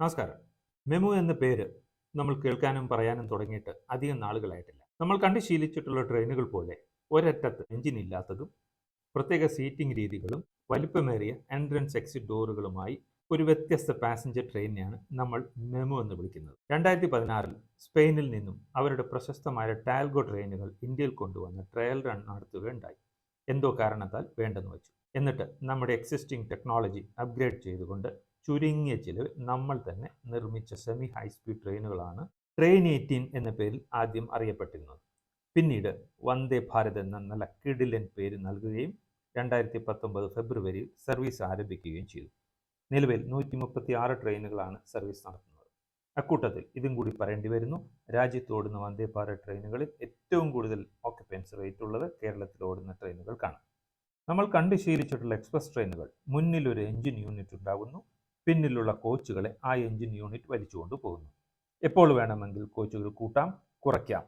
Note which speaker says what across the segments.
Speaker 1: നമസ്കാരം. മെമു എന്ന പേര് നമ്മൾ കേൾക്കാനും പറയാനും തുടങ്ങിയിട്ട് അധികം നാളുകളായിട്ടില്ല. നമ്മൾ കണ്ടു ശീലിച്ചിട്ടുള്ള ട്രെയിനുകൾ പോലെ ഒരറ്റത്ത് എഞ്ചിൻ ഇല്ലാത്തതും പ്രത്യേക സീറ്റിംഗ് രീതികളും വലിപ്പമേറിയ എൻട്രൻസ് എക്സിറ്റ് ഡോറുകളുമായി ഒരു വ്യത്യസ്ത പാസഞ്ചർ ട്രെയിനിനെയാണ് നമ്മൾ മെമു എന്ന് വിളിക്കുന്നത്. രണ്ടായിരത്തി പതിനാറിൽ സ്പെയിനിൽ നിന്നും അവരുടെ പ്രശസ്തമായ ടാൽഗോ ട്രെയിനുകൾ ഇന്ത്യയിൽ കൊണ്ടുവന്ന് ട്രയൽ റൺ നടത്തുകയുണ്ടായി. എന്തോ കാരണത്താൽ വേണ്ടെന്ന് വെച്ചു. എന്നിട്ട് നമ്മുടെ എക്സിസ്റ്റിംഗ് ടെക്നോളജി അപ്ഗ്രേഡ് ചെയ്തുകൊണ്ട് ചുരുങ്ങിയ ചിലവ് നമ്മൾ തന്നെ നിർമ്മിച്ച സെമി ഹൈ സ്പീഡ് ട്രെയിനുകളാണ് ട്രെയിൻ എയ്റ്റീൻ എന്ന പേരിൽ ആദ്യം അറിയപ്പെട്ടിരുന്നത്. പിന്നീട് വന്ദേ ഭാരത് എന്ന നല്ല കിടിലൻ പേര് നൽകുകയും രണ്ടായിരത്തി പത്തൊമ്പത് ഫെബ്രുവരിയിൽ സർവീസ് ആരംഭിക്കുകയും ചെയ്തു. നിലവിൽ നൂറ്റി മുപ്പത്തി ആറ് ട്രെയിനുകളാണ് സർവീസ് നടത്തുന്നത്. അക്കൂട്ടത്തിൽ ഇതും കൂടി പറയേണ്ടി വരുന്നു. രാജ്യത്ത് ഓടുന്ന വന്ദേ ഭാരത് ട്രെയിനുകളിൽ ഏറ്റവും കൂടുതൽ ഓക്യുപ്പൻസി റേറ്റ് ഉള്ളത് കേരളത്തിൽ ഓടുന്ന ട്രെയിനുകൾക്കാണ് നമ്മൾ കണ്ടു ശീലിച്ചിട്ടുള്ള എക്സ്പ്രസ് ട്രെയിനുകൾ മുന്നിൽ ഒരു എഞ്ചിൻ യൂണിറ്റ് ഉണ്ടാകുന്നു. പിന്നിലുള്ള കോച്ചുകളെ ആ എഞ്ചിൻ യൂണിറ്റ് വലിച്ചുകൊണ്ട് പോകുന്നു. എപ്പോൾ വേണമെങ്കിൽ കോച്ചുകൾ കൂട്ടാം കുറയ്ക്കാം.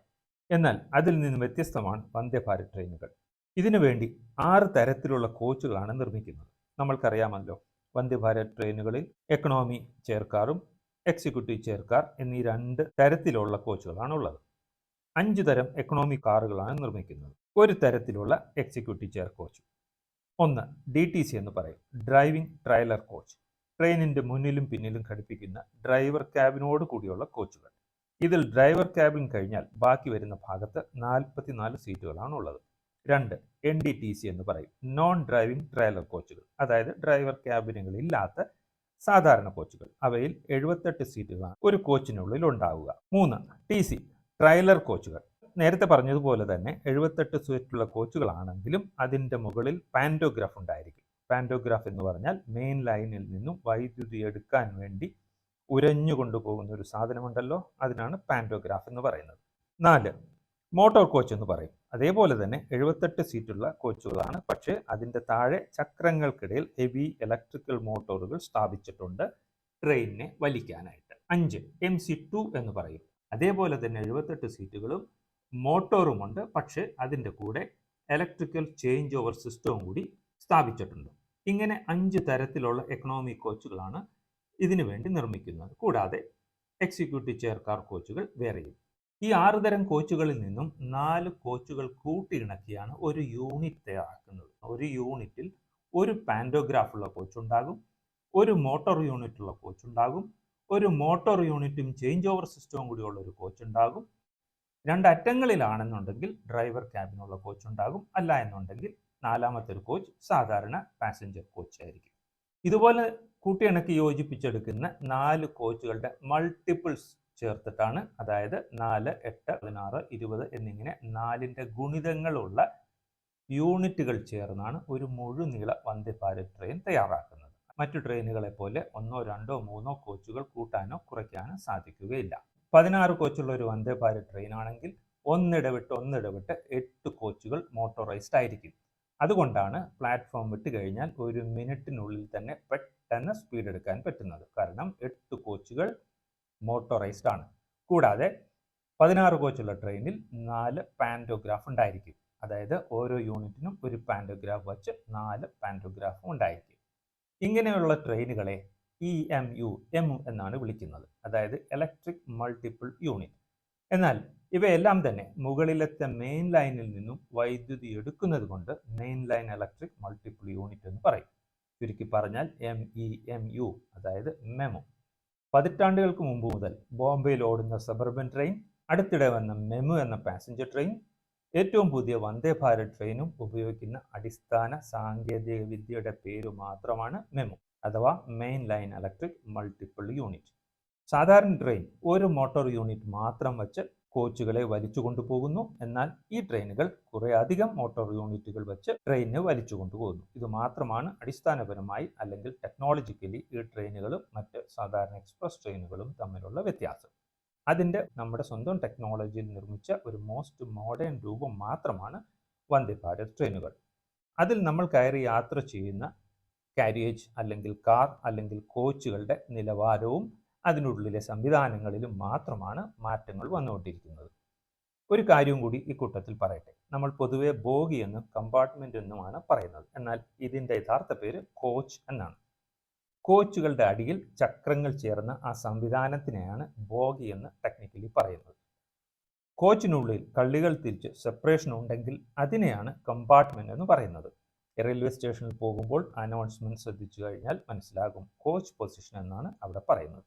Speaker 1: എന്നാൽ അതിൽ നിന്ന് വ്യത്യസ്തമാണ് വന്ദേഭാരത് ട്രെയിനുകൾ. ഇതിനു വേണ്ടി ആറ് തരത്തിലുള്ള കോച്ചുകളാണ് നിർമ്മിക്കുന്നത്. നമ്മൾക്കറിയാമല്ലോ വന്ദേഭാരത് ട്രെയിനുകളിൽ എക്കണോമി ചെയർക്കാറും എക്സിക്യൂട്ടീവ് ചെയർക്കാർ എന്നീ രണ്ട് തരത്തിലുള്ള കോച്ചുകളാണ് ഉള്ളത് അഞ്ച് തരം എക്കണോമി കാറുകളാണ് നിർമ്മിക്കുന്നത്. ഒരു തരത്തിലുള്ള എക്സിക്യൂട്ടീവ് ചെയർ കോച്ച് ഒന്ന് ഡി ടി സി എന്ന് പറയും ഡ്രൈവിംഗ് ട്രയലർ കോച്ച് ട്രെയിനിന്റെ മുന്നിലും പിന്നിലും ഘടിപ്പിക്കുന്ന ഡ്രൈവർ ക്യാബിനോട് കൂടിയുള്ള കോച്ചുകൾ. ഇതിൽ ഡ്രൈവർ ക്യാബിൻ കഴിഞ്ഞാൽ ബാക്കി വരുന്ന ഭാഗത്ത് നാൽപ്പത്തിനാല് സീറ്റുകളാണ് ഉള്ളത്. രണ്ട് എൻ ഡി ടി സി എന്ന് പറയും. നോൺ ഡ്രൈവിംഗ് ട്രെയിലർ കോച്ചുകൾ അതായത് ഡ്രൈവർ ക്യാബിനുകൾ ഇല്ലാത്ത സാധാരണ കോച്ചുകൾ. അവയിൽ എഴുപത്തെട്ട് സീറ്റുകളാണ് ഒരു കോച്ചിനുള്ളിൽ ഉണ്ടാവുക. മൂന്ന് ടി സി ട്രെയിലർ കോച്ചുകൾ നേരത്തെ പറഞ്ഞതുപോലെ തന്നെ എഴുപത്തെട്ട് സീറ്റുള്ള കോച്ചുകളാണെങ്കിലും അതിന്റെ മുകളിൽ പാൻഡോഗ്രാഫ് ഉണ്ടായിരിക്കും. പാൻഡോഗ്രാഫ് എന്ന് പറഞ്ഞാൽ മെയിൻ ലൈനിൽ നിന്നും വൈദ്യുതി എടുക്കാൻ വേണ്ടി ഉരഞ്ഞു കൊണ്ടുപോകുന്ന ഒരു സാധനമുണ്ടല്ലോ. അതിനാണ് പാൻഡോഗ്രാഫ് എന്ന് പറയുന്നത്. നാല് മോട്ടോർ കോച്ച് എന്ന് പറയും. അതേപോലെ തന്നെ എഴുപത്തെട്ട് സീറ്റുള്ള കോച്ചുകളാണ് പക്ഷേ അതിന്റെ താഴെ ചക്രങ്ങൾക്കിടയിൽ ഹെവി ഇലക്ട്രിക്കൽ മോട്ടോറുകൾ സ്ഥാപിച്ചിട്ടുണ്ട് ട്രെയിനിനെ വലിക്കാനായിട്ട്. അഞ്ച് എം സി ടു എന്ന് പറയും. അതേപോലെ തന്നെ എഴുപത്തെട്ട് സീറ്റുകളും മോട്ടോറുമുണ്ട് പക്ഷേ അതിന്റെ കൂടെ ഇലക്ട്രിക്കൽ ചേഞ്ച് ഓവർ സിസ്റ്റവും കൂടി സ്ഥാപിച്ചിട്ടുണ്ട്. ഇങ്ങനെ അഞ്ച് തരത്തിലുള്ള എക്കണോമി കോച്ചുകളാണ് ഇതിനു വേണ്ടി നിർമ്മിക്കുന്നത്. കൂടാതെ എക്സിക്യൂട്ടീവ് ചെയർ കാർ കോച്ചുകൾ വേറെയും. ഈ ആറ് തരം കോച്ചുകളിൽ നിന്നും നാല് കോച്ചുകൾ കൂട്ടിയിണക്കിയാണ് ഒരു യൂണിറ്റ് തയ്യാറാക്കുന്നത്. ഒരു യൂണിറ്റിൽ ഒരു പാൻഡോഗ്രാഫ് ഉള്ള കോച്ച് ഉണ്ടാകും ഒരു മോട്ടോർ യൂണിറ്റ് ഉള്ള കോച്ച് ഉണ്ടാകും ഒരു മോട്ടോർ യൂണിറ്റും ചേഞ്ച് ഓവർ സിസ്റ്റവും കൂടിയുള്ള ഒരു കോച്ച് ഉണ്ടാകും. രണ്ട് അറ്റങ്ങളിലാണെന്നുണ്ടെങ്കിൽ ഡ്രൈവർ ക്യാബിനുള്ള കോച്ച് ഉണ്ടാകും. അല്ല എന്നുണ്ടെങ്കിൽ നാലാമത്തെ ഒരു കോച്ച് സാധാരണ പാസഞ്ചർ കോച്ച് ആയിരിക്കും. ഇതുപോലെ കൂട്ടിയിണക്കി യോജിപ്പിച്ചെടുക്കുന്ന നാല് കോച്ചുകളുടെ മൾട്ടിപ്പിൾസ് ചേർത്തിട്ടാണ് അതായത് നാല് എട്ട് പതിനാറ് ഇരുപത് എന്നിങ്ങനെ നാലിന്റെ ഗുണിതങ്ങളുള്ള യൂണിറ്റുകൾ ചേർന്നാണ് ഒരു മുഴുനീള വന്ദേ ഭാരത് ട്രെയിൻ തയ്യാറാക്കുന്നത്. മറ്റു ട്രെയിനുകളെ പോലെ ഒന്നോ രണ്ടോ മൂന്നോ കോച്ചുകൾ കൂട്ടാനോ കുറയ്ക്കാനോ സാധിക്കുകയില്ല. പതിനാറ് കോച്ചുള്ള ഒരു വന്ദേ ഭാരത് ട്രെയിൻ ആണെങ്കിൽ ഒന്നിടവിട്ട് ഒന്നിടവിട്ട് എട്ട് കോച്ചുകൾ മോട്ടോറൈസ്ഡ് ആയിരിക്കും. അതുകൊണ്ടാണ് പ്ലാറ്റ്ഫോം വിട്ട് കഴിഞ്ഞാൽ ഒരു മിനിറ്റിനുള്ളിൽ തന്നെ പെട്ടെന്ന് സ്പീഡ് എടുക്കാൻ പറ്റുന്നത്. കാരണം എട്ട് കോച്ചുകൾ മോട്ടോറൈസ്ഡ് ആണ്. കൂടാതെ പതിനാറ് കോച്ചുള്ള ട്രെയിനിൽ നാല് പാൻഡോഗ്രാഫ് ഉണ്ടായിരിക്കും. അതായത് ഓരോ യൂണിറ്റിനും ഒരു പാൻഡോഗ്രാഫ് വച്ച് നാല് പാൻഡോഗ്രാഫും ഉണ്ടായിരിക്കും. ഇങ്ങനെയുള്ള ട്രെയിനുകളെ ഇ എം യു എം എന്നാണ് വിളിക്കുന്നത്. അതായത് ഇലക്ട്രിക് മൾട്ടിപ്പിൾ യൂണിറ്റ് എന്നാൽ ഇവയെല്ലാം തന്നെ മുകളിലത്തെ മെയിൻ ലൈനിൽ നിന്നും വൈദ്യുതി എടുക്കുന്നത് കൊണ്ട് main line electric multiple unit എന്ന് പറയും. ചുരുക്കി പറഞ്ഞാൽ എം ഇ എം യു അതായത് മെമു പതിറ്റാണ്ടുകൾക്ക് മുമ്പ് മുതൽ ബോംബെയിൽ ഓടുന്ന സബർബൻ ട്രെയിൻ അടുത്തിടെ വന്ന മെമു എന്ന പാസഞ്ചർ ട്രെയിൻ ഏറ്റവും പുതിയ വന്ദേ ഭാരത് ട്രെയിനും ഉപയോഗിക്കുന്ന അടിസ്ഥാന സാങ്കേതിക വിദ്യയുടെ പേര് മാത്രമാണ് മെമു അഥവാ main line electric multiple unit സാധാരണ ട്രെയിൻ ഒരു മോട്ടോർ യൂണിറ്റ് മാത്രം വച്ച് കോച്ചുകളെ വലിച്ചു കൊണ്ടുപോകുന്നു. എന്നാൽ ഈ ട്രെയിനുകൾ കുറെ അധികം മോട്ടോർ യൂണിറ്റുകൾ വെച്ച് ട്രെയിനിനെ വലിച്ചു കൊണ്ടുപോകുന്നു. ഇത് മാത്രമാണ് അടിസ്ഥാനപരമായി അല്ലെങ്കിൽ ടെക്നോളജിക്കലി ഈ ട്രെയിനുകളും മറ്റ് സാധാരണ എക്സ്പ്രസ് ട്രെയിനുകളും തമ്മിലുള്ള വ്യത്യാസം. അതിന്റെ നമ്മുടെ സ്വന്തം ടെക്നോളജിയിൽ നിർമ്മിച്ച ഒരു മോസ്റ്റ് മോഡേൺ രൂപം മാത്രമാണ് വന്ദേ ഭാരത് ട്രെയിനുകൾ അതിൽ നമ്മൾ കയറി യാത്ര ചെയ്യുന്ന കാരിയേജ് അല്ലെങ്കിൽ കാർ അല്ലെങ്കിൽ കോച്ചുകളുടെ നിലവാരവും അതിനുള്ളിലെ സംവിധാനങ്ങളിലും മാത്രമാണ് മാറ്റങ്ങൾ വന്നുകൊണ്ടിരിക്കുന്നത്. ഒരു കാര്യം കൂടി ഈ കൂട്ടത്തിൽ പറയട്ടെ. നമ്മൾ പൊതുവെ ബോഗി എന്നും കമ്പാർട്ട്മെന്റ് എന്നുമാണ് പറയുന്നത്. എന്നാൽ ഇതിന്റെ യഥാർത്ഥ പേര് കോച്ച് എന്നാണ്. കോച്ചുകളുടെ അടിയിൽ ചക്രങ്ങൾ ചേർന്ന ആ സംവിധാനത്തിനെയാണ് ബോഗി എന്ന് ടെക്നിക്കലി പറയുന്നത്. കോച്ചിനുള്ളിൽ കള്ളികൾ തിരിച്ച് സെപ്പറേഷൻ ഉണ്ടെങ്കിൽ അതിനെയാണ് കമ്പാർട്ട്മെന്റ് എന്ന് പറയുന്നത്. റെയിൽവേ സ്റ്റേഷനിൽ പോകുമ്പോൾ അനൗൺസ്മെന്റ് ശ്രദ്ധിച്ചു കഴിഞ്ഞാൽ മനസ്സിലാകും കോച്ച് പൊസിഷൻ എന്നാണ് അവിടെ പറയുന്നത്.